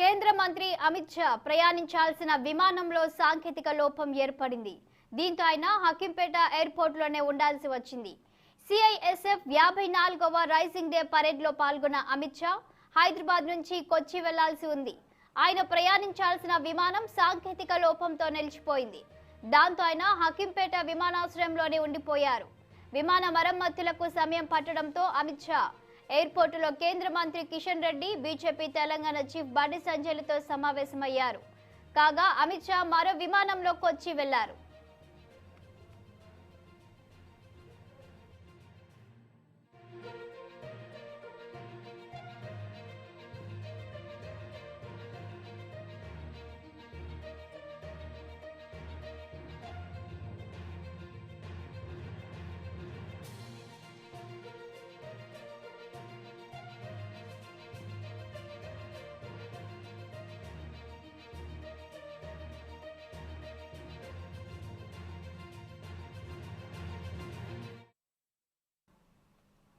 కేంద్ర మంత్రి అమిత్ షా ప్రయాణించాల్సిన విమానంలో సాంకేతిక లోపం ఏర్పడింది. దీంతో ఆయన హకింపేట ఎయిర్పోర్ట్లోనే ఉండాల్సి వచ్చింది. సిఐఎస్ఎఫ్ యాభై నాలుగవ రైజింగ్ డే పరేడ్లో పాల్గొన్న అమిత్ షా హైదరాబాద్ నుంచి కొచ్చి వెళ్ళాల్సి ఉంది. ఆయన ప్రయాణించాల్సిన విమానం సాంకేతిక లోపంతో నిలిచిపోయింది. దాంతో ఆయన హకింపేట విమానాశ్రయంలోనే ఉండిపోయారు. విమాన మరమ్మతులకు సమయం పట్టడంతో అమిత్ షా ఎయిర్పోర్టులో కేంద్ర మంత్రి కిషన్ రెడ్డి బీజేపీ తెలంగాణ చీఫ్ బండి సంజయ్లతో సమావేశమయ్యారు. కాగా అమిత్ షా మరో విమానంలో కొచ్చి వెళ్ళారు.